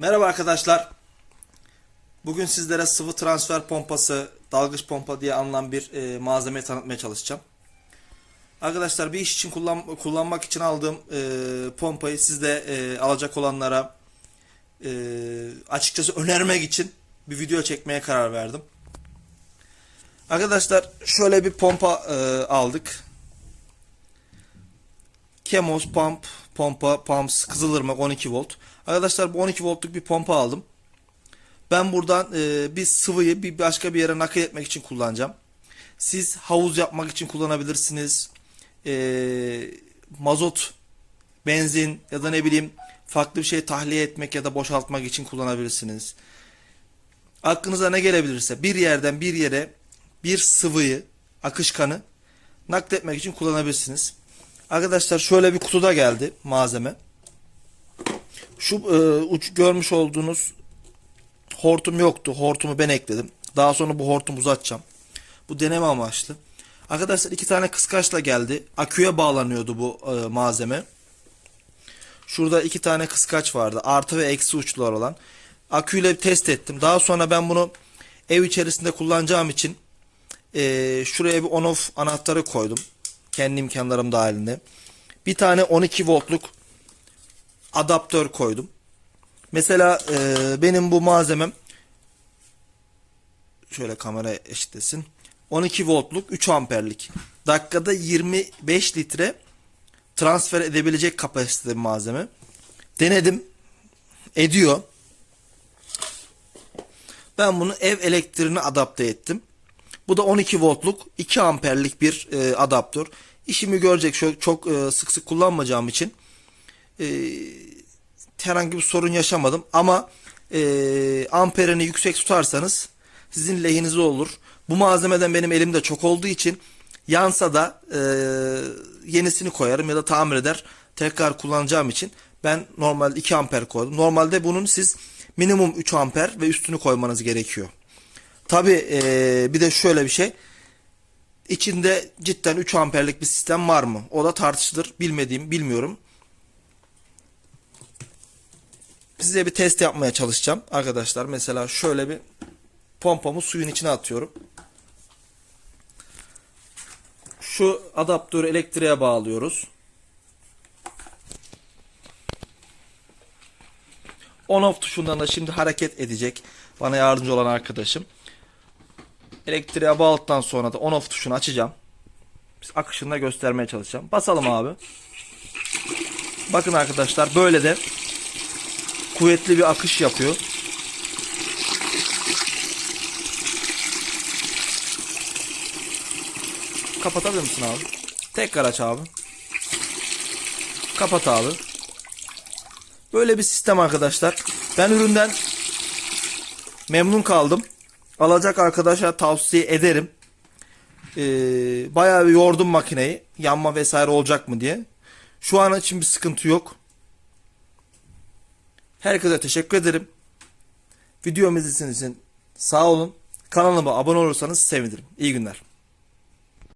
Merhaba arkadaşlar. Bugün sizlere sıvı transfer pompası, dalgıç pompa diye anılan bir e, malzemeyi tanıtmaya çalışacağım. Arkadaşlar bir iş için kullan, kullanmak için aldığım e, pompayı sizde e, alacak olanlara e, açıkçası önermek için bir video çekmeye karar verdim. Arkadaşlar şöyle bir pompa e, aldık. Kemos pump, pompa, pumps, Kızılırmak 12 volt. Arkadaşlar bu 12 voltluk bir pompa aldım. Ben buradan e, bir sıvıyı bir başka bir yere nakil etmek için kullanacağım. Siz havuz yapmak için kullanabilirsiniz. E, mazot, benzin ya da ne bileyim farklı bir şey tahliye etmek ya da boşaltmak için kullanabilirsiniz. Aklınıza ne gelebilirse bir yerden bir yere bir sıvıyı, akışkanı nakletmek için kullanabilirsiniz. Arkadaşlar şöyle bir kutuda geldi malzeme. Şu e, uç görmüş olduğunuz hortum yoktu. Hortumu ben ekledim. Daha sonra bu hortumu uzatacağım. Bu deneme amaçlı. Arkadaşlar iki tane kıskaçla geldi. Aküye bağlanıyordu bu e, malzeme. Şurada iki tane kıskaç vardı. Artı ve eksi uçlar olan. Aküyle test ettim. Daha sonra ben bunu ev içerisinde kullanacağım için e, şuraya bir on off anahtarı koydum. Kendi imkanlarım dahilinde. Bir tane 12 voltluk adaptör koydum. Mesela e, benim bu malzemem şöyle kamera eşitlesin. 12 voltluk 3 amperlik. Dakikada 25 litre transfer edebilecek kapasitede malzeme. Denedim. Ediyor. Ben bunu ev elektriğine adapte ettim. Bu da 12 voltluk 2 amperlik bir e, adaptör. İşimi görecek çok, çok e, sık sık kullanmayacağım için e, herhangi bir sorun yaşamadım. Ama e, amperini yüksek tutarsanız sizin lehinize olur. Bu malzemeden benim elimde çok olduğu için yansa da e, yenisini koyarım ya da tamir eder tekrar kullanacağım için ben normalde 2 amper koydum. Normalde bunun siz minimum 3 amper ve üstünü koymanız gerekiyor. Tabi bir de şöyle bir şey. İçinde cidden 3 amperlik bir sistem var mı? O da tartışılır. Bilmediğim, bilmiyorum. Size bir test yapmaya çalışacağım arkadaşlar. Mesela şöyle bir pompamı suyun içine atıyorum. Şu adaptörü elektriğe bağlıyoruz. On off tuşundan da şimdi hareket edecek. Bana yardımcı olan arkadaşım. Elektriğe bağladıktan sonra da on off tuşunu açacağım. Biz akışını da göstermeye çalışacağım. Basalım abi. Bakın arkadaşlar böyle de kuvvetli bir akış yapıyor. Kapatabilir misin abi? Tekrar aç abi. Kapat abi. Böyle bir sistem arkadaşlar. Ben üründen memnun kaldım. Alacak arkadaşa tavsiye ederim. Ee, bayağı bir yordum makineyi. Yanma vesaire olacak mı diye. Şu an için bir sıkıntı yok. Herkese teşekkür ederim. Videomu izlediğiniz için sağ olun. Kanalıma abone olursanız sevinirim. İyi günler.